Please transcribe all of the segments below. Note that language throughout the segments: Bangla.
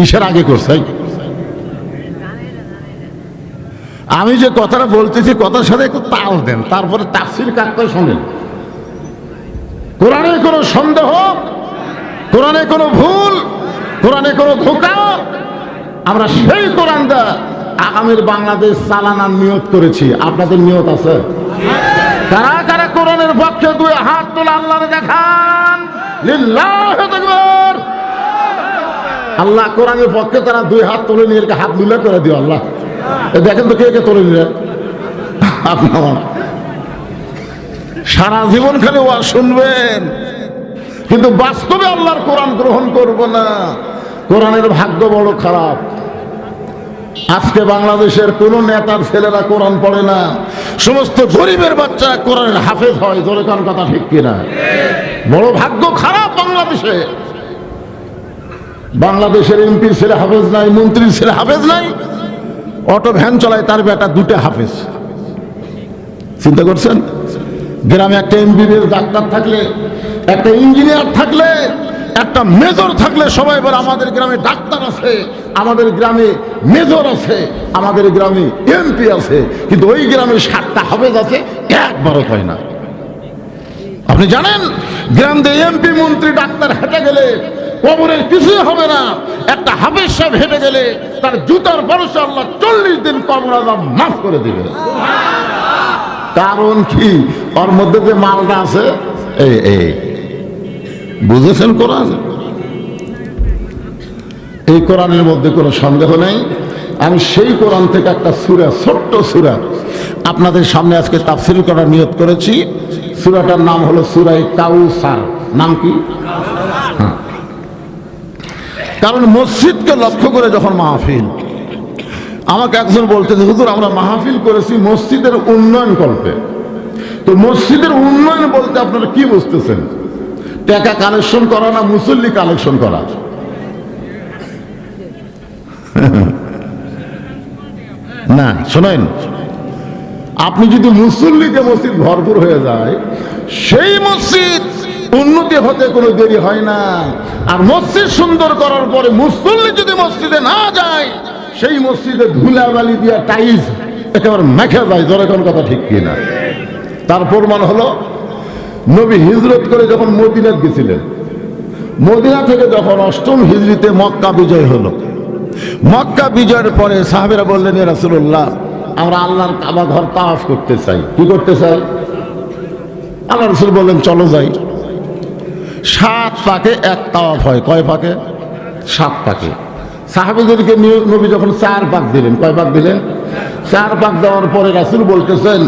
কিসের আগে করছে? আমি যে কথাটা বলতেছি, কথার সাথে একটু তাল দেন, তারপরে তাফসির কাকতে শোনেন? কোরআনে কোনো সন্দেহ? কোরআনে কোনো ভুল? কোরআনে কোনো ধোকা? আমরা সেই কোরআন দা আগামীর বাংলাদেশ চালানার নিয়ত করেছি। আপনাদের নিয়ত আছে? কারা কারা কোরআনের পক্ষে দুই হাত তোলা আল্লাহরে দেখান? লিল্লাহু আল্লাহ কোরআনের পক্ষে তারা দুই হাত তুলে নিয়ে হাত মিলা করে দিও আল্লাহ। দেখেন তো কে কে তোলে নিলে আপনার। সারা জীবন খালি ওয়া শুনবেন। কিন্তু বাস্তবে আল্লাহর কোরআন গ্রহণ করব না। কোরআনের ভাগ্য বড় খারাপ। আজকে বাংলাদেশের কোন নেতার ছেলেরা কোরআন পড়ে না। সমস্ত গরিবের বাচ্চা কোরআনের হাফেজ হয়। জোরে কথা ঠিক কিনা? বড় ভাগ্য খারাপ বাংলাদেশে। বাংলাদেশের এমপির ছেলে হাফেজ নাই মন্ত্রীর ছেলে হাফেজ নাই। অটো ভ্যান চালায় তার বেটা দুটো হাফেজ। চিন্তা করছেন? গ্রামে একটা এমবিবিএস ডাক্তার থাকলে, একটা ইঞ্জিনিয়ার থাকলে, একটা মেজর থাকলে সবাই বলে, আমাদের গ্রামে ডাক্তার আছে, আমাদের গ্রামে মেজর আছে, আমাদের গ্রামে এমপি আছে। কিন্তু ওই গ্রামে সাতটা হাফেজ আছে, একবারও হয় না। আপনি জানেন, গ্রাম এমপি, মন্ত্রী, ডাক্তার হেঁটে গেলে কবরের কিছুই হবে না। একটা হাফেজ সাহেব গেলে তার জুতার ভরসা আল্লাহ চল্লিশ দিন কবর আজাব মাফ করে দিবে। কারণ কি? ওর মধ্যে যে মালটা আছে, এই এই। বুঝেছেন কোরআন? এই কোরআনের মধ্যে কোনো সন্দেহ নেই। আমি সেই কোরআন থেকে একটা সুরা, ছোট্ট সুরা আপনাদের সামনে আজকে তাফসিল করার নিয়ত করেছি। সুরাটার নাম হলো সুরাই কাউসার। নাম কি। কারণ মসজিদকে লক্ষ্য করে যখন মাহফিল, আমাকে একজন বলতেছে, হুজুর, আমরা মাহফিল করেছি মসজিদের উন্নয়ন কল্পে। তো মসজিদের উন্নয়ন বলতে আপনারা কি বুঝতেছেন? টাকা কালেকশন করা না মুসল্লি কালেকশন করা? না, শোনেন, আপনি যদি মুসল্লিতে মসজিদ ভরপুর হয়ে যায়, সেই মসজিদ উন্নতি হতে কোনো দেরি হয় না। আর মসজিদ সুন্দর করার পরে মুসল্লি যদি মসজিদে না যায়, সেই মসজিদে ধুলাবালি দিয়া টাইলস একেবারে মেখে যায় কোন কথা ঠিক কিনা? তার প্রমাণ হলো, নবী হিজরত করে যখন মদিনাত গেছিলেন, মদিনা থেকে যখন অষ্টম হিজরিতে মক্কা বিজয় হলো, মক্কা বিজয়ের পরে সাহাবেরা বললেন, এ রাসূলুল্লাহ, আমরা আল্লাহর কাবা ঘর তাওয়াফ করতে চাই। কি করতে চাই? আল্লাহ রসুল বললেন, চলো যাই। সাত পাকে এক তাওয়াফ হয়। কয় পাকে? সাত পাকে। সাহাবিদেরকে নবী যখন চার পাক দিলেন, কয় পাক দিলেন? চার পাক দেওয়ার পরে রাসুল বলতেছেন,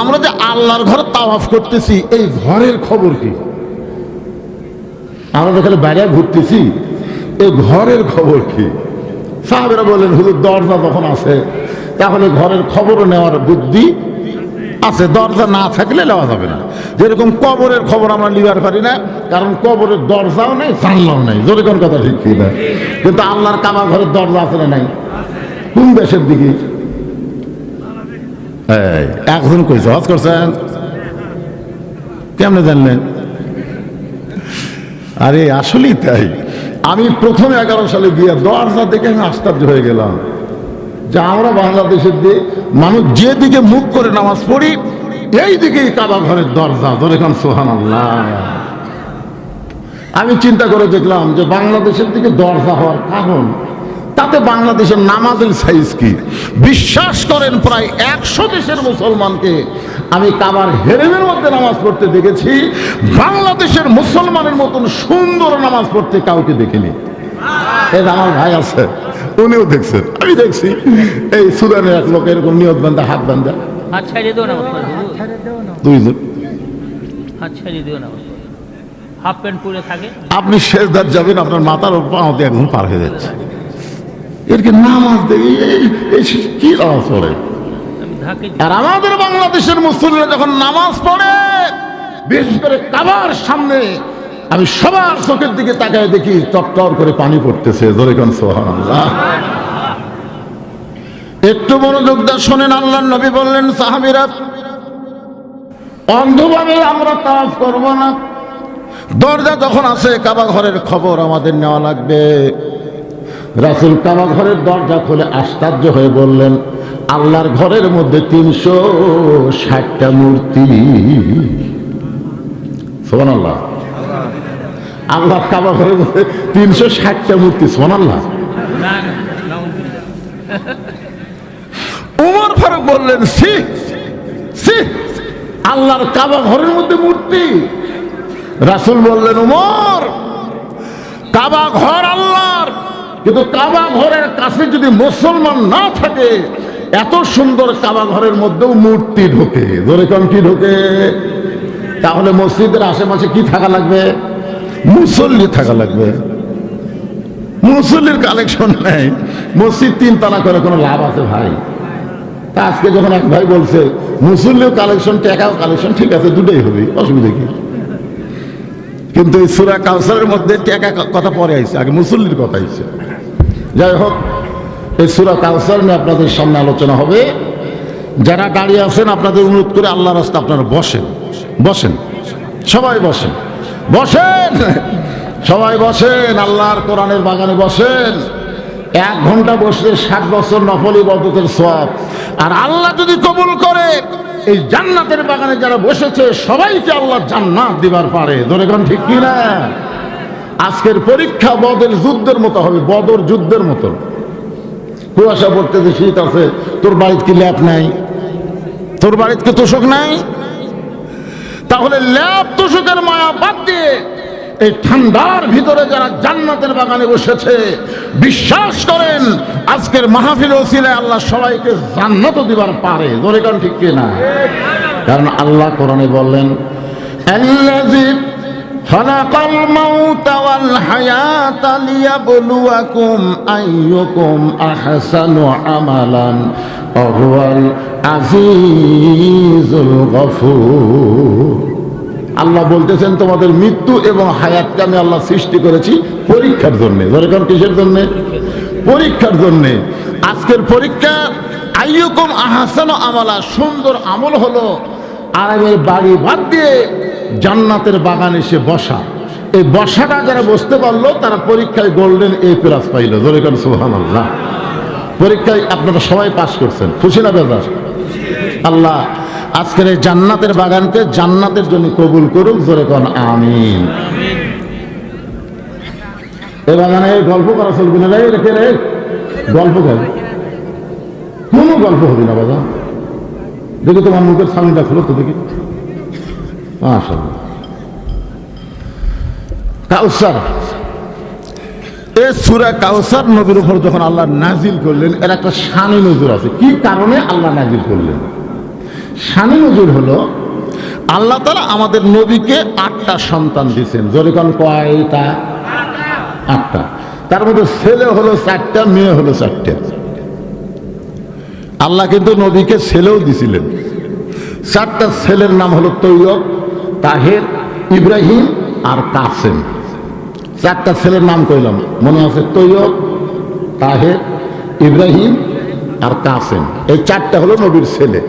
আমরা যে আল্লাহর ঘর তাওয়াফ করতেছি, এই ঘরের খবর কি? আমরা যেখানে বাইরে ঘুরতেছি, এই ঘরের খবর কি? সাহাবেরা বললেন, হুজুর, দরজা যখন আছে, তাহলে ঘরের খবরও নেওয়ার বুদ্ধি আছে, দরজা না থাকলে নেওয়া যাবে না। যেরকম কবরের খবর আমরা নিবার পারি না, কারণ কবরের দরজাও নেই, জানলাও নেই। জোরে কোন কথা ঠিক না কিন্তু আল্লাহর কাবা ঘরের দরজা আছে না নাই? কোন দেশের দিকে? একজন কইছে, হজ করছেন? কেমনে জানলেন? আরে, আসলেই তাই। আমি প্রথম এগারো সালে গিয়ে দরজা দেখে আমি আশ্চর্য হয়ে গেলাম। যে আমরা বাংলাদেশের দিয়ে মানুষ যেদিকে মুখ করে নামাজ পড়ি এই দিকেই কাবা ঘরের দরজা ধরে খান সোহান আমি চিন্তা করে দেখলাম যে বাংলাদেশের দিকে দরজা হওয়ার কারণ, তাতে বাংলাদেশের নামাজের সাইজ কি? বিশ্বাস করেন, প্রায় একশো দেশের মুসলমানকে আমি কাবার হেরেমের মধ্যে নামাজ পড়তে দেখেছি। বাংলাদেশের মুসলমানের মতন সুন্দর নামাজ পড়তে কাউকে দেখিনি। যে আমার ভাই আছে। উনিও দেখছেন। আমি দেখছি। এই সুদানের এক লোক এরকম নিয়ত বান্ধা হাত বান্ধা। দুইজন। হাত ছাড়িয়ে দিও না ওস্তাদ। হাফ প্যান্ট পরে থাকে। আপনি শেষদার যাবেন আপনার মাথার পাওয়াতে একদম পার হয়ে যাচ্ছে। এর কি নামাজ দেখি কি নামাজ পড়ে? আর আমাদের বাংলাদেশের মুসলিমরা যখন নামাজ পড়ে বিশেষ করে কাবার সামনে আমি সবার চোখের দিকে তাকায় দেখি টপটর করে পানি পড়তেছে, জোরে সোহানাল্লাহ একটু মনোযোগ দা শোনেন আল্লাহ নবী বললেন, সাহাবিরা, অন্ধভাবে আমরা তাফ করব না। দরজা যখন আছে, কাবা ঘরের খবর আমাদের নেওয়া লাগবে। রাসুল কাবা ঘরের দরজা খুলে আশ্চর্য হয়ে বললেন, আল্লাহর ঘরের মধ্যে তিনশো ষাটটা মূর্তি। সোমান আল্লাহ কাবা মধ্যে তিনশো ষাটটা মূর্তি না উমর ফারুক বললেন সি সি আল্লাহর কাবা ঘরের মধ্যে মূর্তি। রাসুল বললেন উমর কাবা ঘর আল্লাহর। কিন্তু কাবা ঘরের কাছে যদি মুসলমান না থাকে এত সুন্দর কাবা ঘরের মধ্যেও মূর্তি ঢোকে। ধরে কি ঢোকে? তাহলে মসজিদের আশেপাশে কি থাকা লাগবে? মুসল্লি থাকা লাগবে। মুসল্লির কালেকশন নেই। মসজিদ তিন তালা করে কোনো লাভ আছে ভাই? তা আজকে যখন এক ভাই বলছে মুসল্লিও কালেকশন টাকাও কালেকশন ঠিক আছে, দুটোই হবে, অসুবিধা কি? কিন্তু এই সুরা কাউসারের মধ্যে টাকা কথা পরে আইছে, আগে মুসল্লির কথা আইছে। যাই হোক, এই সুরা কাউসার নিয়ে আপনাদের সামনে আলোচনা হবে। যারা দাঁড়িয়ে আছেন, আপনাদের অনুরোধ করে আল্লাহ রাস্তা আপনারা বসেন বসেন, সবাই বসেন। বসেন। সবাই বসেন, আল্লাহর কোরআনের বাগানে বসেন। এক ঘণ্টা বসলে ষাট বছর নফল ইবাদতের সব আর আল্লাহ যদি কবুল করে, এই জান্নাতের বাগানে যারা বসেছে, সবাইকে আল্লাহ জান্নাত দিবার পারে। ধরে কোন ঠিক কি না? আজকের পরীক্ষা বদের যুদ্ধের মতো হবে, বদর যুদ্ধের মতো। কুয়াশা পড়তেছে, শীত আছে, তোর বাড়িতে কি ল্যাপ নাই? তোর বাড়িতে কি তোষক নাই? তাহলে ল্যাব তোষকের মায়া বাদ দিয়ে এই ঠান্ডার ভিতরে যারা জান্নাতের বাগানে বসেছে, বিশ্বাস করেন, আজকের মাহফিল ওসিলে আল্লাহ সবাইকে জান্নাত দিবার পারে। দরিকান ঠিক কিনা? কারণ আল্লাহ কোরআনে বললেন خلق الموت والحياة ليبلوكم أيكم أحسن عملا وهو العزيز الغفور আল্লাহ বলতেছেন তোমাদের মৃত্যু এবং হায়াতকে আমি আল্লাহ সৃষ্টি করেছি পরীক্ষার জন্য যেরকম কিসের জন্য পরীক্ষার জন্য আজকের পরীক্ষা আইয়ুকুম আহাসান আমলা সুন্দর আমল হলো আরামের বাড়ি বাদ দিয়ে জান্নাতের বাগানে এসে বসা। এই বসাটা যারা বসতে পারল, তারা পরীক্ষায় গোল্ডেন এ প্লাস পাইলো। যেরকম সুহান আল্লাহ পরীক্ষায় আপনারা সবাই পাশ করছেন। খুশি না বেজার? আল্লাহ, আজকের এই জান্নাতের বাগানকে জান্নাতের জন্য কবুল করুক, জোরে কন, আমিন। এ বাগানে গল্প করা চলবে না রে রেখে রে? গল্প কর। কোনো গল্প হবে না বাবা দেখি তোমার মুখের সামনেটা খুলো তো দেখি। কাউসার। এ সুরা কাউসার নবীর উপর যখন আল্লাহ নাজিল করলেন, এর একটা শানি নজর আছে। কি কারণে আল্লাহ নাজিল করলেন? শানি নজর হলো, আল্লাহ তালা আমাদের নবীকে আটটা সন্তান দিয়েছেন। জরিকন কয়টা? আটটা। তার মধ্যে ছেলে হলো চারটা, মেয়ে হলো চারটে। আল্লাহ কিন্তু নবীকে ছেলেও দিছিলেন। চারটা ছেলের নাম হলো তৈয়ব, তাহের, ইব্রাহিম আর কাসেম। চারটা ছেলের নাম কইলাম, মনে আছে? তৈয়ব, তাহের, ইব্রাহিম আর কাসেম। এই চারটা হলো নবীর ছেলে।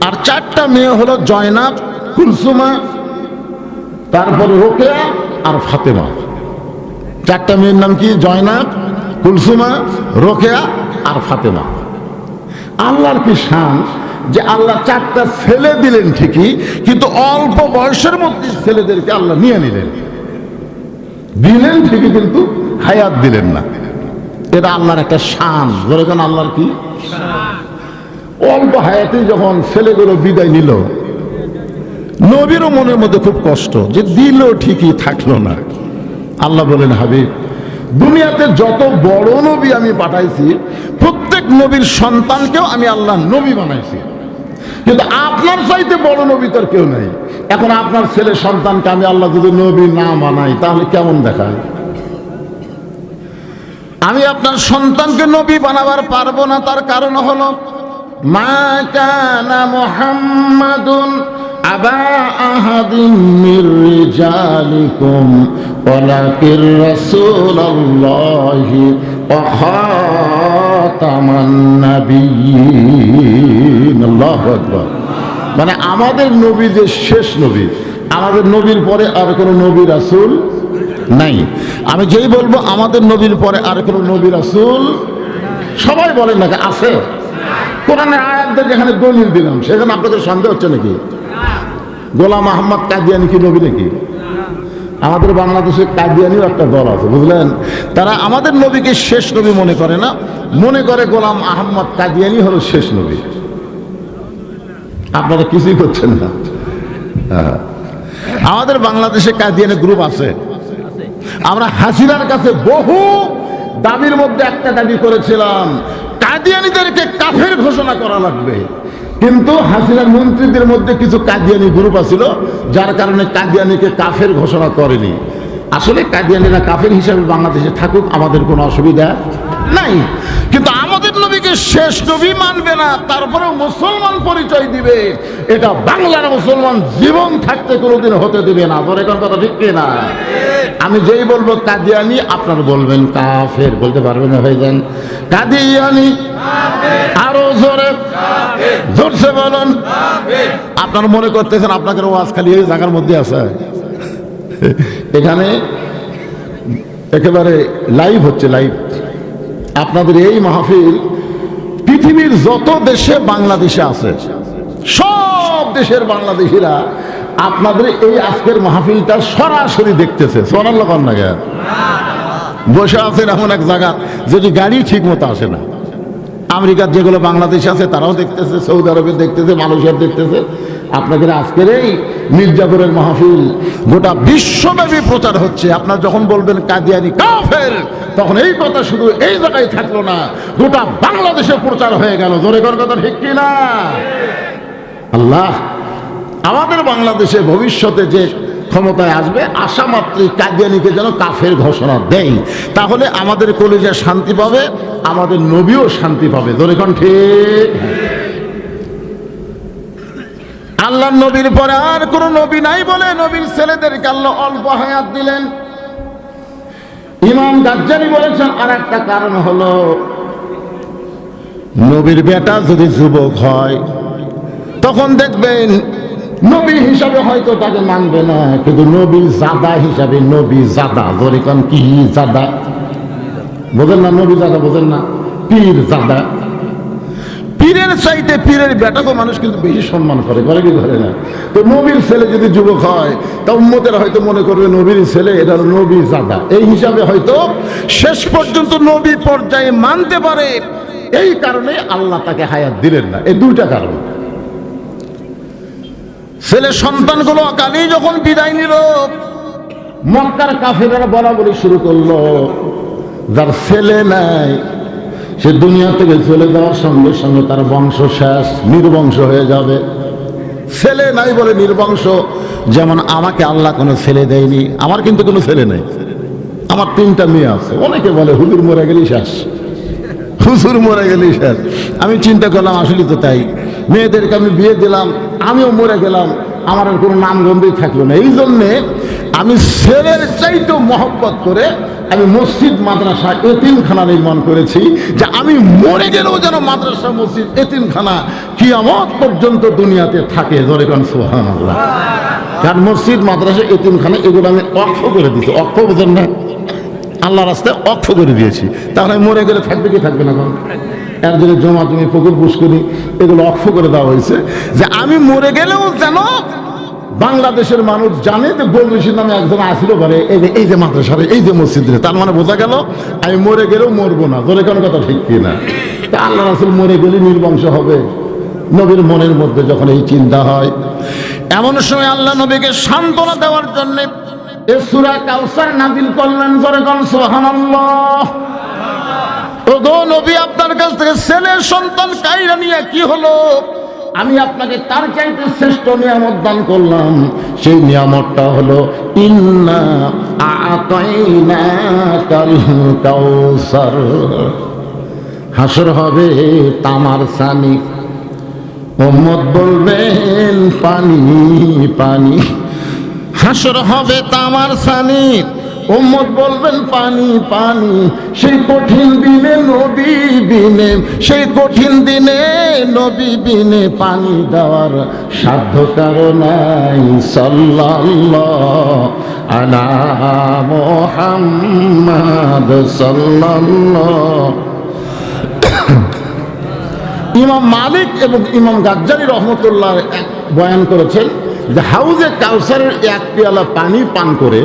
আর চারটা মেয়ে হলো জয়নাব, কুলসুমা, তারপরে রোকেয়া আর ফাতেমা। চারটা মেয়ের নাম কি? জয়নাব, কুলসুমা, রোকেয়া আর ফাতেমা। আল্লাহর কি শান? যে আল্লাহ চারটা ছেলে দিলেন ঠিকই, কিন্তু অল্প বয়সের মধ্যে ছেলেদেরকে আল্লাহ নিয়ে নিলেন। দিলেন ঠিকই, কিন্তু হায়াত দিলেন না। এটা আল্লাহর একটা শান। যেরকম আল্লাহর কি? অল্প হায়াতে যখন ছেলেগুলো বিদায় নিল নবীরও মনের মধ্যে খুব কষ্ট যে দিল ঠিকই থাকল না। আল্লাহ বলেন, হাবিব, দুনিয়াতে যত বড় নবী আমি পাঠাইছি নবীর সন্তানকেও আমি আল্লাহ নবী বানাইছি। কিন্তু আপনার চাইতে বড় নবী তোর কেউ নাই। এখন আপনার ছেলে সন্তানকে আমি আল্লাহ যদি নবী না বানাই, তাহলে কেমন দেখায়? আমি আপনার সন্তানকে নবী বানাবার পারব না, তার কারণ হলো, মা মানে আমাদের নবী যে শেষ নবী, আমাদের নবীর পরে আর কোনো নবী রাসূল নাই। আমি যেই বলব, আমাদের নবীর পরে আর কোনো নবী রাসূল সবাই বলেন নাকি আছে। কোরআনের আয়াতদের যেখানে দলিল দিলাম। সেখানে আপনাদের সন্দেহ হচ্ছে নাকি? গোলাম আহমদ কাদিয়ানি কি নবী নাকি? আমাদের বাংলাদেশে কাদিয়ানিও একটা দল আছে, বুঝলেন? তারা আমাদের নবীকে শেষ নবী মনে করে না। মনে করে গোলাম আহম্মদ কাদিয়ানি হলো শেষ নবী। আপনারা কিছুই করছেন না। হ্যাঁ। আমাদের বাংলাদেশে কাদিয়ানি গ্রুপ আছে। আমরা হাসিনার কাছে বহু দাবির মধ্যে একটা দাবি করেছিলাম, কাদিয়ানিদেরকে কাফের ঘোষণা করা লাগবে। কিন্তু হাসিনার মন্ত্রীদের মধ্যে কিছু কাদিয়ানি গ্রুপ আছিল, যার কারণে কাদিয়ানিকে কাফের ঘোষণা করেনি। আসলে কাদিয়ানিরা কাফের হিসাবে বাংলাদেশে থাকুক, আমাদের কোনো অসুবিধা নাই। কিন্তু আমাদের নবীকে শেষ নবী মানবে না, তারপরেও মুসলমান পরিচয় দিবে। এটা বাংলার মুসলমান জীবন থাকতে কোনোদিন হতে দিবে না। তোর এখন কথা ঠিক না আমি যেই বলব কাদিয়ানি, আপনার বলবেন কাফের, বলতে পারবেন হয়ে যান কাদিয়ানি, আরও জোরে, জোরসে বলুন। আপনার মনে করতেছেন আপনাদের ওয়াজ খালি এই জায়গার মধ্যে আছে। এখানে একেবারে লাইভ হচ্ছে লাইভ আপনাদের এই মাহফিল পৃথিবীর যত দেশে বাংলাদেশে আছে, সব দেশের বাংলাদেশিরা আপনাদের এই আজকের মাহফিলটা সরাসরি দেখতেছে। সোনার লগন না? বসে আছেন এমন এক জায়গা, যদি গাড়ি ঠিক মতো আসে না। আমেরিকার যেগুলো বাংলাদেশ আছে, তারাও দেখতেছে, সৌদি আরবে দেখতেছে, মালয়েশিয়ার দেখতেছে। আপনাদের আজকের এই মির্জাপুরের মাহফিল গোটা বিশ্বব্যাপী প্রচার হচ্ছে। আপনার যখন বলবেন, কাদিয়ানি কাফের তখন এই কথা শুধু এই জায়গায় থাকল না, গোটা বাংলাদেশে প্রচার হয়ে গেল। জোরে কর কথা ঠিক কিনা? আল্লাহ, আমাদের বাংলাদেশে ভবিষ্যতে যে ক্ষমতায় আসবে, আশা মাত্রই কাদিয়ানিকে যেন কাফের ঘোষণা দেয়। তাহলে আমাদের কলেজে শান্তি পাবে, আমাদের নবীও শান্তি পাবে। ধরেখন ঠিক? আল্লাহ নবীর পরে আর কোন নবী নাই বলে নবীর ছেলেদেরকে আল্লাহ অল্প হায়াত দিলেন। ইমাম গাজ্জারি বলেছেন আর একটা কারণ হলো, নবীর বেটা যদি যুবক হয়, তখন দেখবেন নবী হিসাবে হয়তো তাকে মানবে না, কিন্তু নবী জাদা হিসাবে নবী জাদা। বলে কি জাদা? বোঝেন না, নবী জাদা বোঝেন না, পীর জাদা। পীরের চাইতে পীরের বেটাকে মানুষ কিন্তু বেশি সম্মান করে করে কি করে না? তো নবীর ছেলে যদি যুবক হয়, তা উম্মতের হয়তো মনে করবে নবীর ছেলে, এটা নবী জাদা। এই হিসাবে হয়তো শেষ পর্যন্ত নবী পর্যায়ে মানতে পারে। এই কারণে আল্লাহ তাকে হায়াত দিলেন না। এই দুইটা কারণ। ছেলে সন্তানগুলো অকালেই যখন বিদায় নিল, মক্কার কাফেরা বরাবরই শুরু করল, যার ছেলে নাই সে দুনিয়া থেকে চলে যাওয়ার সঙ্গে সঙ্গে তার বংশ শেষ, নির্বংশ হয়ে যাবে। ছেলে নাই বলে নির্বংশ, যেমন আমাকে আল্লাহ কোনো ছেলে দেয়নি, আমার কিন্তু কোনো ছেলে নেই। আমার তিনটা মেয়ে আছে, অনেকে বলে হুজুর মরে গেলি শেষ। হুজুর মরে গেলি শেষ। আমি চিন্তা করলাম আসলে তো তাই। মেয়েদেরকে আমি বিয়ে দিলাম, আমিও মরে গেলাম আমার কোনো নামগন্ধই থাকল না। এই জন্যে আমি ছেলের চাইতেও মহব্বত করে আমি মসজিদ, মাদ্রাসা, এতিমখানা নির্মাণ করেছি যে আমি মরে গেলেও যেন মাদ্রাসা, মসজিদ, এতিমখানা কিয়ামত পর্যন্ত দুনিয়াতে থাকে। জরেগান সোহান আল্লাহ কারণ মসজিদ, মাদ্রাসা, এতিমখানা এগুলো আমি অক্ষ করে দিচ্ছি অক্ষ বোঝেন না? আল্লাহ রাস্তায় অক্ষ করে দিয়েছি। তাহলে মরে গেলে থাকবে কি থাকবে না কোন? এর জন্য জমা জমি পুকুর পুষ্করি, এগুলো অক্ষ করে দেওয়া হয়েছে যে আমি মরে গেলেও যেন বাংলাদেশের মানুষ জানে যে গোল বলবেশির নামে একজন আসিল পারে এই যে এই যে মাদ্রাসারে, এই যে মসজিদে তার মানে বোঝা গেল, আমি মরে গেলেও মরবো না। ধরে কোনো কথা ঠিক কি না তা আল্লাহ রাসুল মরে গেলে নির্বংশ হবে। নবীর মনের মধ্যে যখন এই চিন্তা হয়, এমন সময় আল্লাহ নবীকে সান্ত্বনা দেওয়ার জন্যে এ সুরা কাউসার নাজিল করলেন, জোরে কোন সুবহানাল্লাহ। ও গো নবী, আপনার কাছ থেকে ছেলে সন্তান কাইরা নিয়ে কি হলো? আমি আপনাকে তার চাইতে শ্রেষ্ঠ নিয়ামত দান করলাম। সেই নিয়ামতটা হলো হাসর হবে তামার সানি। মোহাম্মদ বলবেন, পানি পানি। হাসর হবে তামার সানি। উম্মত বলবেন, পানি পানি, সেই কঠিন দিনে নবী বিনে, সেই কঠিন দিনে নবী বিনে পানি দেওয়ার সাধ্য কারও নাই। সাল্লাল্লাহ আলা মোহাম্মদ সাল্লাল্লাহ। ইমাম মালিক এবং ইমাম গাজ্জালি রহমতুল্লাহ বয়ান করেছেন যে হাউজে কাউসারের এক পেয়ালা পানি পান করে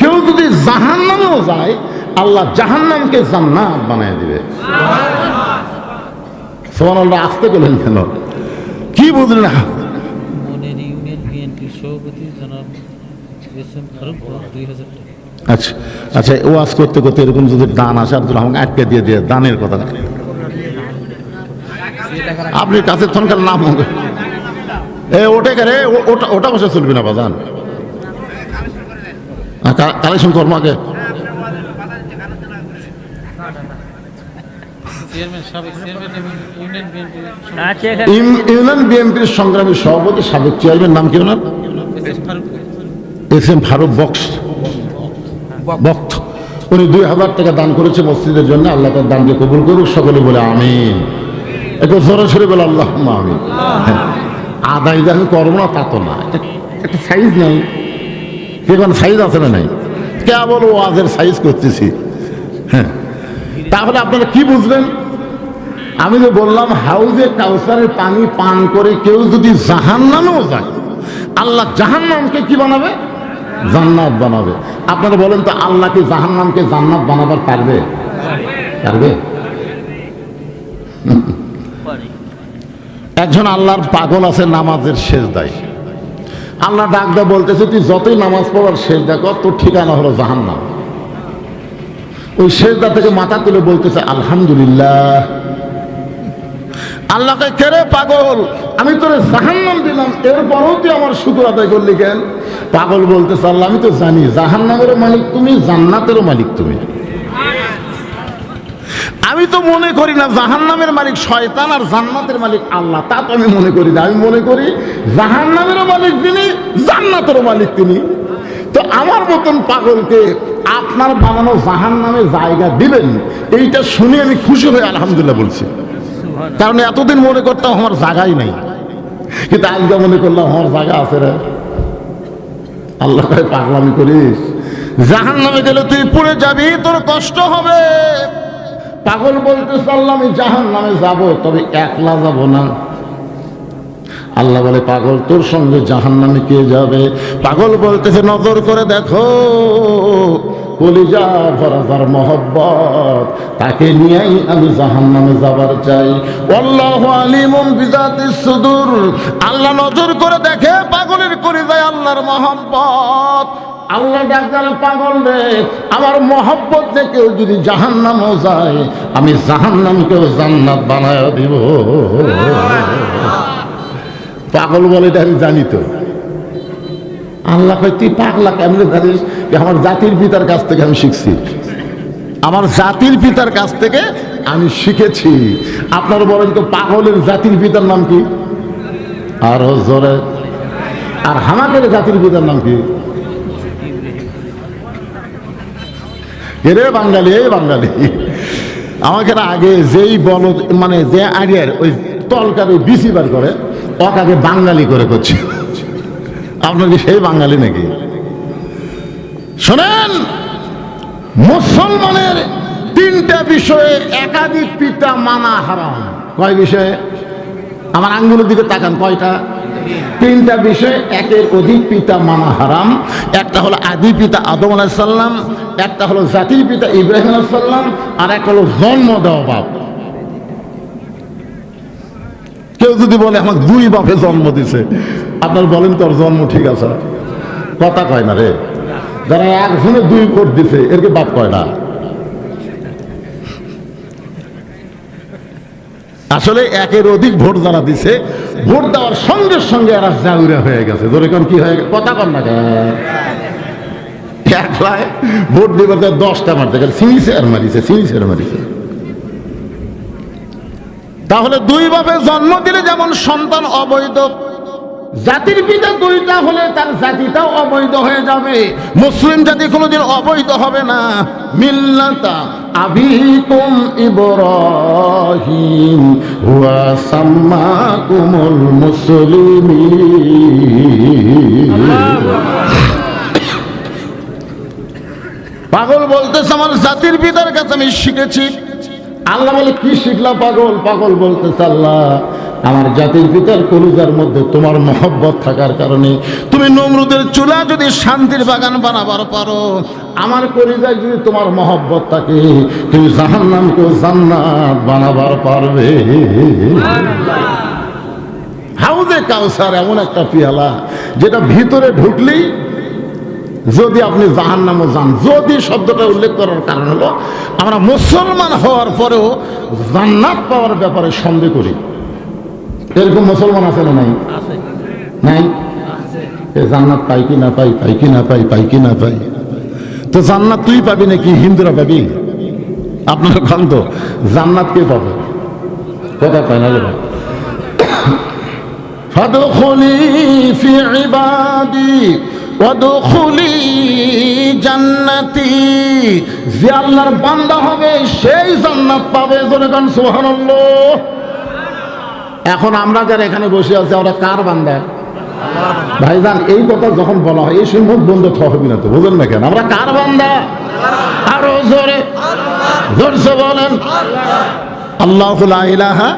কেউ যদি জাহান্নামেও যায় আল্লাহ জাহান্নামকে জান্নাত বানায় দিবে। সোমান আল্লাহ আসতে গেলেন কেন? কি বুঝলেন? আচ্ছা আচ্ছা ওয়াজ করতে করতে এরকম যদি দান আসে আব্দুল আমাকে আটকে দিয়ে দিয়ে দানের কথা। আপনি কাছে থনকার নাম হবে এ, ওটে ওটা না কালেকশন কর্ম আগে চেয়ারম্যান সাবেক চেয়ারম্যান এবং ইউনিয়ন বিএনপির সংগ্রামী সভাপতি, সাবেক চেয়ারম্যান, নাম কি ওনার? S M Faruk Bux. বক্ত। উনি দুই হাজার টাকা দান করেছে মসজিদের জন্য, আল্লাহ তার দানকে কবুল করুক, সকলে বলে আমিন। একটু জোরে সরে বলে আল্লাহ আমিন। আদায় যে আমি করব না, তা তো না। একটা সাইজ নেই। কেমন সাইজ আছে না নাই। কেবল ওয়াজের সাইজ করতেছি। হ্যাঁ। তাহলে আপনারা কি বুঝলেন? আমি যে বললাম, হাউজে কাউসারের পানি পান করে কেউ যদি জাহান্নামেও যায়, আল্লাহ জাহান্নামকে কি বানাবে? জান্নাত বানাবে। আপনারা বলেন তো, আল্লাহ কি জাহান্নামকে জান্নাত বানাবার পারবে? পারবে। পারি। একজন আল্লাহর পাগল আছে, নামাজের শেষ দায় আল্লাহ ডাকদা বলতেছে, তুই যতই নামাজ পড়ার শেষ দেখো তোর ঠিকানা হলো জাহান্নাম। ওই শেষদা থেকে মাথা তুলে বলতেছে, আলহামদুলিল্লাহ। আল্লাহকে কেড়ে পাগল? আমি তোরে জাহান্নাম দিলাম, এরপরও তুই আমার শুকুর আদায় করলি কেন? পাগল বলতেছে, আল্লাহ, আমি তো জানি, জাহান্নামেরও মালিক তুমি, জান্নাতেরও মালিক তুমি। আমি তো মনে করি না জাহান্নামের মালিক শয়তান আর জান্নাতের মালিক আল্লাহ। তা তো আমি মনে করি না। আমি মনে করি জাহান্নামেরও মালিক তিনি জান্নাতেরও মালিক তিনি। তো আমার মতন পাগলকে আপনার বানানো জাহান্নামে জায়গা দিবেন, এইটা শুনে আমি খুশি হয়ে আলহামদুলিল্লাহ বলছি। কারণ এতদিন মনে করতাম আমার জায়গাই নাই। কিন্তু আজকে মনে করলাম আমার জায়গা আছে রে। আল্লাহ পাগলামি করিস। জাহান নামে গেলে তুই পড়ে যাবি, তোর কষ্ট হবে। পাগল বলতে চাল্লাম আমি জাহান নামে যাব, তবে একলা যাব না। আল্লাহ বলে, পাগল, তোর সঙ্গে জাহান নামে কে যাবে? পাগল বলতেছে, নজর করে দেখো, কলিজা ভরা যার মহব্বত, তাকে নিয়েই আমি জাহান নামে যাবার চাই। আল্লাহ আলিমুম বিজাতিস সুদূর। আল্লাহ নজর করে দেখে পাগলের করে যায় আল্লাহর মহব্বত। আল্লাহ ডাক্তার পাগল রে, আমার মহব্বত কেউ যদি জাহান নামও যায়, আমি জাহান নামকেও জান্নাত বানায় দিব। পাগল বলে এটা আমি জানি তো। আল্লাহ কয়, তুই পাগলা কেমনে জানিস? আমার জাতির পিতার কাছ থেকে আমি শিখছি। আমার জাতির পিতার কাছ থেকে আমি শিখেছি। আপনারা বলেন তো, পাগলের জাতির পিতার নাম কি? আর জোরে। আর হামাকের জাতির পিতার নাম কি? এরে বাঙালি, এই বাঙালি। আমাকে আগে যেই বল মানে যে আগের ওই তলকারে বিসি বার করে অকাকে বাঙালি করে করছে। আপনার কি সেই বাঙালি নাকি? শোনেন, মুসলমানের তিনটা বিষয়ে একাধিক পিতা মানা হারাম। কয় বিষয়ে? আমার আঙ্গুলের দিকে তাকান, কয়টা? তিনটা বিষয় একের অধিক পিতা মানা হারাম। একটা হলো আদি পিতা আদম আলাইসাল্লাম একটা হলো জাতির পিতা ইব্রাহিম আলাইসাল্লাম আর একটা হলো জন্ম দেওয়া বাপ। কেউ যদি বলে, আমাকে দুই বাপে জন্ম দিছে। আপনার বলেন তোর জন্ম ঠিক আছে। কথা কয় না রে। যারা একজনে দুই ভোট দিছে এরকে বাপ কয় না? আসলে একের অধিক ভোট যারা দিছে, ভোট দেওয়ার সঙ্গে সঙ্গে এরা জাউরা হয়ে গেছে। ধরে কি হয়ে গেছে? কথা কন না কেন? একলায় ভোট যায় দশটা মারতে গেলে মারিছে মারিছে। তাহলে দুই বাপে জন্ম দিলে যেমন সন্তান অবৈধ, জাতির পিতা দুইটা হলে তার জাতিটাও অবৈধ হয়ে যাবে। মুসলিম জাতি কোনোদিন অবৈধ হবে না। মিল্লাতা আবিকুম ইব্রাহিম সাম্মাকুমুল মুসলিমিন। পাগল বলতেছে আমার জাতির পিতার কাছে আমি শিখেছি। আল্লাহ বলে, কি শিখলাম পাগল? পাগল বলতেছে আল্লাহ, আমার জাতির পিতার কলিজার মধ্যে তোমার মহব্বত থাকার কারণে তুমি নমরুদের চুলা যদি শান্তির বাগান বানাবার পারো, আমার কলিজায় যদি তোমার মহব্বত থাকে, তুমি জাহান্নামকেও জান্নাত বানাবার পারবে। হাউজে কাউসার এমন একটা পিয়ালা, যেটা ভিতরে ঢুকলেই যদি আপনি জাহান নামও যান যদি শব্দটা উল্লেখ করার কারণ হলো আমরা মুসলমান হওয়ার পরেও জান্নাত পাওয়ার ব্যাপারে সন্দেহ করি এরকম মুসলমান আছে না নাই আছে নাই এ জান্নাত পাই কি না পাই পাই কি না পাই পাই কি না পাই তো জান্নাত তুই পাবি নাকি হিন্দুরা পাবি আপনার খান তো জান্নাত কে পাবে কথা পায় না রে ভাই فادخلي في عبادي ওদুখুলি জান্নাতি। যে আল্লাহর বান্দা হবে, সেই জান্নাত পাবে জোরেখান সুবহানাল্লাহ। এখন আমরা যারা এখানে বসে আছি, আমরা কার বান্দা? ভাইজান, এই কথা যখন বলা হয় এই সময় মুখ বন্ধ থাকবি না তো, বুঝেন না কেন? আমরা কার বান্দা? আরও জোরে জোরসে বলেন। আল্লাহ ইলাহা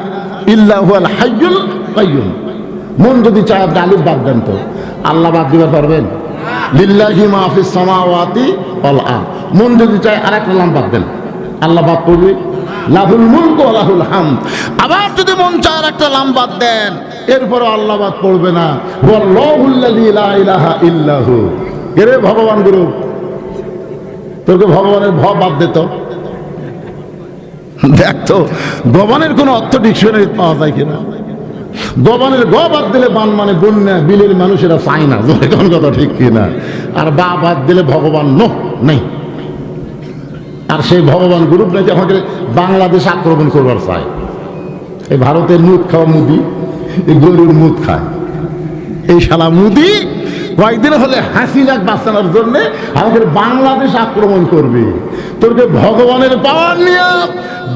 ইল্লাহু আল হাইয়ুল কাইয়ুম। মন যদি চায় আপনি আলিফ বাদ দেন তো। আল্লাহ বাদ দিতে পারবেন? লিল্লাহি মা ফিস সামাওয়াতি ওয়াল আরদ। মন যদি চায় নাম বাদ দেন। আল্লাহ বাদ লাহুল মুলক হামদ। আবার যদি মন চায় একটা নাম বাদ দেন এরপর আল্লাহ বাদ পড়বে না। ইল্লাহু। এরে ভগবান গুরু, তোকে ভগবানের ভ বাদ দিত দেখতো ভগবানের কোনো অর্থ ডিকশনারি পাওয়া যায় কিনা? গবানের গ বাদ দিলে বান মানে বন্যা, বিলের মানুষেরা চায় না। কোন কথা ঠিক কিনা? আর বা বাদ দিলে ভগবান নো, নেই। আর সেই ভগবান গ্রুপ নাকি আমাকে বাংলাদেশ আক্রমণ করবার চায়। এই ভারতের মুদ খাওয়া মুদি, এই গরুর মুদ খায়। এই শালা মুদি কয়েকদিন হলে হাসিনাক বাঁচানোর জন্য আমাদের বাংলাদেশ আক্রমণ করবে। তোরকে ভগবানের পাওয়ার নিয়ে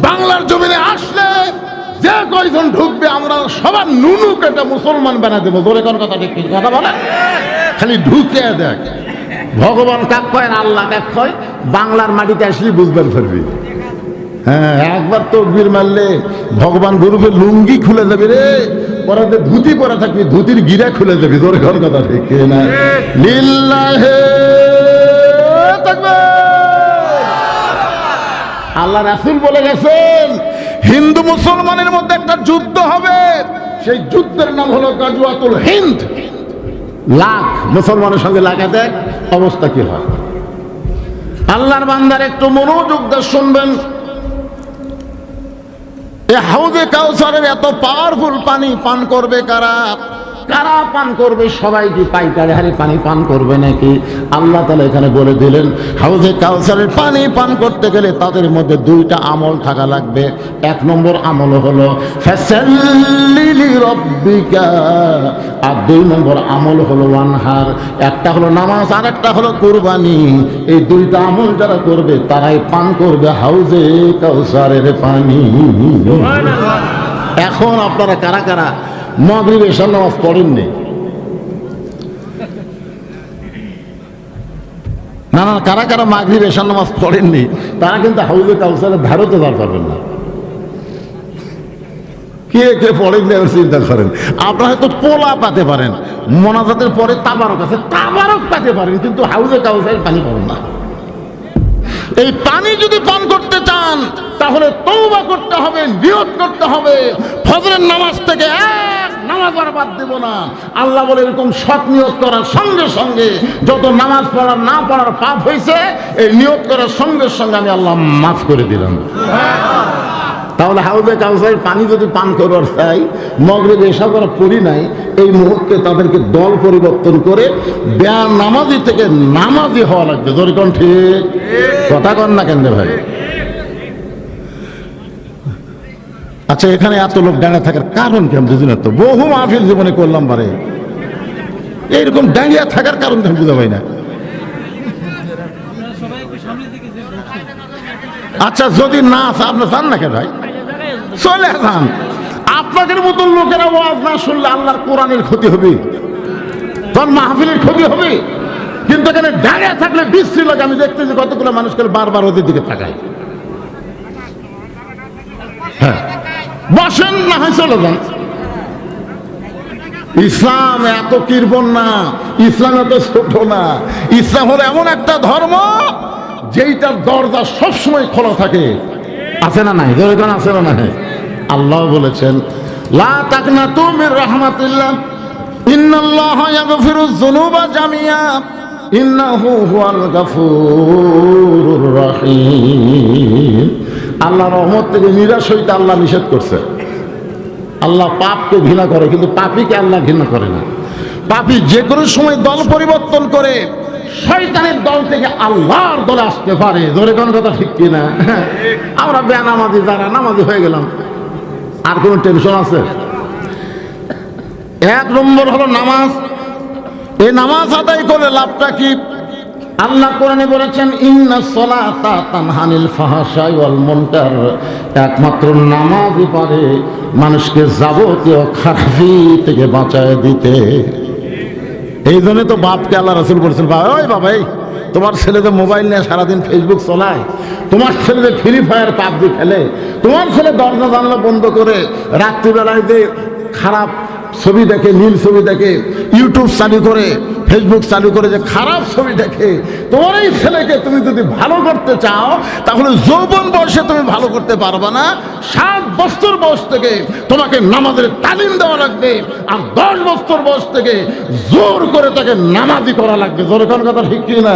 বাংলার জমিনে আসলে যে কয়জন ঢুকবে, আমরা সবার নুনুক একটা মুসলমান বানা দেবো। জোরে কোন কথা ঠিক কথা বলে? খালি ঢুকে দেখ। ভগবান কাক কয় আল্লাহ কাক কয়? বাংলার মাটিতে আসলে বুঝবার পারবি। হ্যাঁ একবার তো বীর মারলে ভগবান গুরুকে লুঙ্গি খুলে দেবে রে। পরে ধুতি পরে থাকবি, ধুতির গিরা খুলে দেবে। তোর ঘর কথা ঠিক না লিল্লাহে তাকবীর। আল্লাহ রাসূল বলে গেছেন হিন্দু মুসলমানের মধ্যে একটা যুদ্ধ হবে। সেই যুদ্ধের নাম হলো গাজুয়াতুল হিন্দ। লাখ মুসলমানের সঙ্গে লাগাতে অবস্থা কি হয়? আল্লাহর বান্দার একটু মনোযোগ দিয়ে শুনবেন। হাউজে কাউসারের এত পাওয়ারফুল পানি পান করবে কারা? কারা পান করবে? সবাই কি পাইকারি হারে পানি পান করবে নাকি? আল্লাহ তালা এখানে বলে দিলেন হাউজে কাউসারের পানি পান করতে গেলে তাদের মধ্যে দুইটা আমল থাকা লাগবে। এক নম্বর আমল হলো রব্বিকা আর দুই নম্বর আমল হলো ওয়ানহার। একটা হলো নামাজ আর একটা হলো কুরবানি। এই দুইটা আমল যারা করবে তারাই পান করবে হাউজে কাউসারের পানি। এখন আপনারা কারা কারা মগরিব এসব নামাজ পড়েননি। না না, কারা কারা মাগরিব এসব নামাজ পড়েননি, তারা কিন্তু হাউজে কাউসারের ধারও তো বার পারবেন না। কে কে পড়েন না চিন্তা করেন। আপনারা হয়তো পোলা পাতে পারেন, মোনাজাতের পরে তাবারক আছে, তাবারক পাতে পারেন, কিন্তু হাউজে কাউসারের পানি পাবেন না। এই পানি যদি পান করতে চান, তাহলে তৌবা করতে হবে, নিয়ত করতে হবে। ফজরের নামাজ থেকে এক নামাজ আর বাদ দেব না। আল্লাহ বলে এরকম সৎ নিয়ত করার সঙ্গে সঙ্গে যত নামাজ পড়ার না পড়ার পাপ হয়েছে, এই নিয়ত করার সঙ্গে সঙ্গে আমি আল্লাহ মাফ করে দিলাম। তাহলে হাউজে কাউসারের পানি যদি পান করবার চাই মগরিব এসব করা পড়ি নাই এই মুহূর্তে তাদেরকে দল পরিবর্তন করে ব্যায়াম নামাজি থেকে নামাজি হওয়া লাগবে। জোরে কোন ঠিক? কথা কন না কেন ভাই? আচ্ছা এখানে এত লোক দাঁড়িয়ে থাকার কারণ কি আমি বুঝি না তো? বহু মাহফিল জীবনে করলাম বারে। এইরকম দাঁড়িয়ে থাকার কারণ আমি বুঝা না। আচ্ছা যদি না আসে, আপনি চান না কেন ভাই? চলে যান। আপনাদের মতন লোকেরা ওয়াজ না শুনলে আল্লাহর কোরআনের ক্ষতি হবে। তোর মাহফিলের ক্ষতি হবে। কিন্তু এখানে দাঁড়িয়ে থাকলে বিশ্রী লাগে। আমি দেখতেছি কতগুলো মানুষকে বারবার ওদের দিকে তাকায়। হ্যাঁ। বসেন না, হয়, চলে যান। ইসলাম এত কিরবন না। ইসলাম এত ছোট না। ইসলাম হলো এমন একটা ধর্ম যেইটার দরজা সবসময় খোলা থাকে। আছে না নাই? আছে না নাই? আল্লাহ বলেছেন, লা তাকনা রহমাতিল্লাহ, ইন্নাল্লাহ ইয়াগফিরু যুনুবা জামিয়া, ইন্নাহু হুয়াল গাফুরুর আল্লাহ রহমত থেকে নিরাশ হইতে আল্লাহ নিষেধ করছে। আল্লাহ পাপকে ঘৃণা করে, কিন্তু পাপীকে আল্লাহ ঘৃণা করে না। পাপী যে কোনো সময় দল পরিবর্তন করে, শয়তানের দল থেকে আল্লাহর দলে আসতে পারে। ধরে কোন কথা ঠিক কিনা? আমরা বেনামাজি যারা, নামাজি হয়ে গেলাম। আর কোনো টেনশন আছে? এক নম্বর হলো নামাজ। এই নামাজ আদায় করে লাভটা কি? আল্লাহ কোরআনে বলেছেন, ইন্না সলাতা তানহানিল ফাহাশাই ওয়াল মুনকার। একমাত্র নামাজই পারে মানুষকে যাবতীয় খারাপি থেকে বাঁচায় দিতে। এই জন্য তো বাপকে আল্লাহ রাসুল বলেছেন ওই বাবা, এই। তোমার ছেলেদের মোবাইল নিয়ে সারাদিন ফেসবুক চলায়, তোমার ছেলেদের ফ্রি ফায়ার পাবজি খেলে, তোমার ছেলে দরজা জানলা বন্ধ করে রাত্রিবেলায় যে খারাপ ছবি দেখে, নীল ছবি দেখে ইউটিউব চালু করে ফেসবুক চালু করে যে খারাপ ছবি দেখে তোমার এই ছেলেকে তুমি যদি ভালো করতে চাও, তাহলে যৌবন বয়সে তুমি ভালো করতে পারবে না। সাত বছর বয়স থেকে তোমাকে নামাজের তালিম দেওয়া লাগবে আর দশ বছর বয়স থেকে জোর করে তাকে নামাজি করা লাগবে। জোর কোন কথা ঠিক কি না?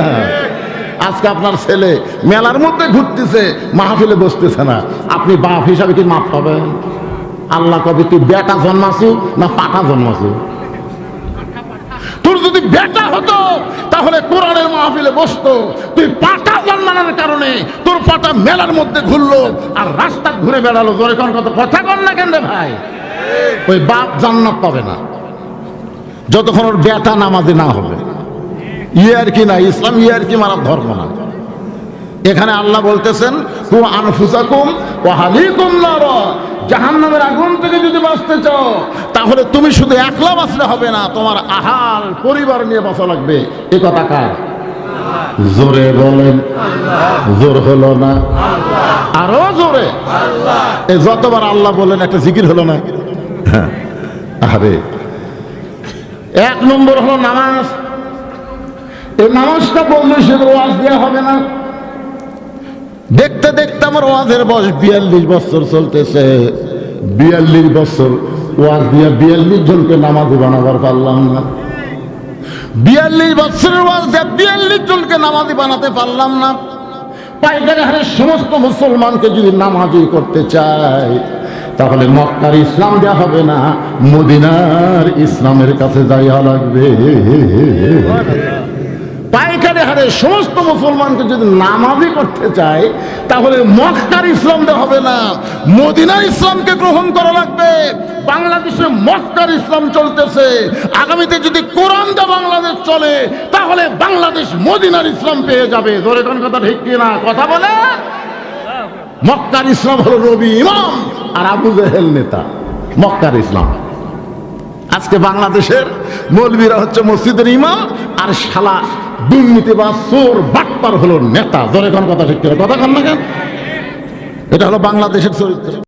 আজকে আপনার ছেলে মেলার মধ্যে ঘুরতেছে, মাহফিলে বসতেছে না। আপনি বাপ হিসাবে কি মাপ পাবেন? আল্লাহ কবে তুই বেটা জন্মাসু না পাটা জন্মাসু? তোর যদি বেটা হতো, তাহলে কোরআনের মাহফিলে বসতো। তুই পাটা জন্মানোর কারণে তোর পাটা মেলার মধ্যে ঘুরলো আর রাস্তা ঘুরে বেড়ালো। জোরে কোন কথা? কথা কন না কেন ভাই? ওই বাপ জান্নাত পাবে না। যতক্ষণ ওর বেটা নামাজে না হবে। ইয়ার কি না, ইসলাম ইয়ার কি মারার ধর্ম না। এখানে আল্লাহ বলতেছেন তু আনফুসাকুম ও হালিকুম নার। জাহান্নামের আগুন থেকে যদি বাঁচতে চাও, তাহলে তুমি শুধু একলা বাঁচলে হবে না, তোমার আহাল পরিবার নিয়ে বাঁচা লাগবে। এ কথা কার? জোরে বলেন। জোর হলো না? আরও জোরে? এ যতবার আল্লাহ বলেন, একটা জিকির হলো না? হ্যাঁ। আরে এক নম্বর হলো নামাজ। এই নামাজটা বললে সে ওয়াজ দেওয়া হবে না। দেখতে দেখতে আমার ওয়াজের বয়স বিয়াল্লিশ বছর চলতেছে। বিয়াল্লিশ বছর ওয়াজ দিয়ে বিয়াল্লিশ জনকে নামাজি বানাবার পারলাম না। বিয়াল্লিশ বছরের ওয়াজ দিয়ে বিয়াল্লিশ জনকে নামাজি বানাতে পারলাম না। পাইকারি হারে সমস্ত মুসলমানকে যদি নামাজি করতে চায়, তাহলে মক্কার ইসলাম দেওয়া হবে না, মদিনার ইসলামের কাছে যাইয়া লাগবে। পাইকারি হারে সমস্ত মুসলমানকে যদি নামাজি করতে চায়, তাহলে মক্কার ইসলাম দেওয়া হবে না। মদিনার ইসলামকে গ্রহণ করা লাগবে। বাংলাদেশে মক্কার ইসলাম চলতেছে। আগামীতে যদি কোরআন দা বাংলাদেশ চলে, তাহলে বাংলাদেশ মদিনার ইসলাম পেয়ে যাবে। ধরে কোন কথা ঠিক কিনা কথা বলে? মক্কার ইসলাম হলো রবি ইমাম আর আবু জেহেল নেতা। মক্কার ইসলাম। আজকে বাংলাদেশের মৌলবীরা হচ্ছে মসজিদের ইমাম আর শালা দুর্নীতি বা চোর বাটপার হলো নেতা। জনগণ কথা ঠিক করে কথা কন না কেন? এটা হলো বাংলাদেশের চরিত্র।